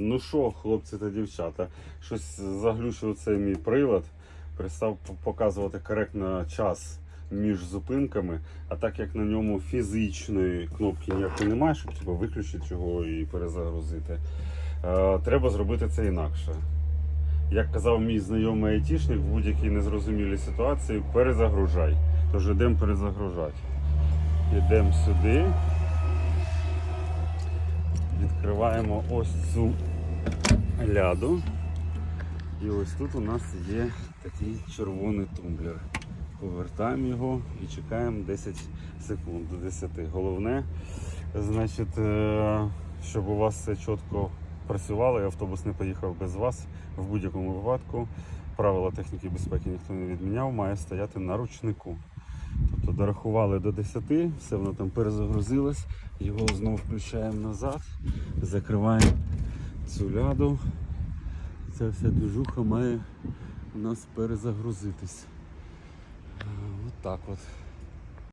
Ну що, хлопці та дівчата, щось заглючив цей мій прилад. Перестав показувати коректно час між зупинками, а так як на ньому фізичної кнопки ніякої немає, щоб типу, виключити його і перезагрузити, е, треба зробити це інакше. Як казав мій знайомий айтішник, в будь-якій незрозумілій ситуації перезагружай. Тож йдемо перезагружати. Йдемо сюди. Відкриваємо ось цю ляду. І ось тут у нас є такий червоний тумблер. Повертаємо його і чекаємо 10 секунд до 10. Головне, значить, е, щоб у вас все чітко працювало і автобус не поїхав без вас. В будь-якому випадку правила техніки безпеки ніхто не відміняв, має стояти на ручнику. Тобто дорахували до 10, все воно там перезагрузилось, його знову включаємо назад, закриваємо цю ляду. Ця вся движуха має у нас перезагрузитись. Е, От так от.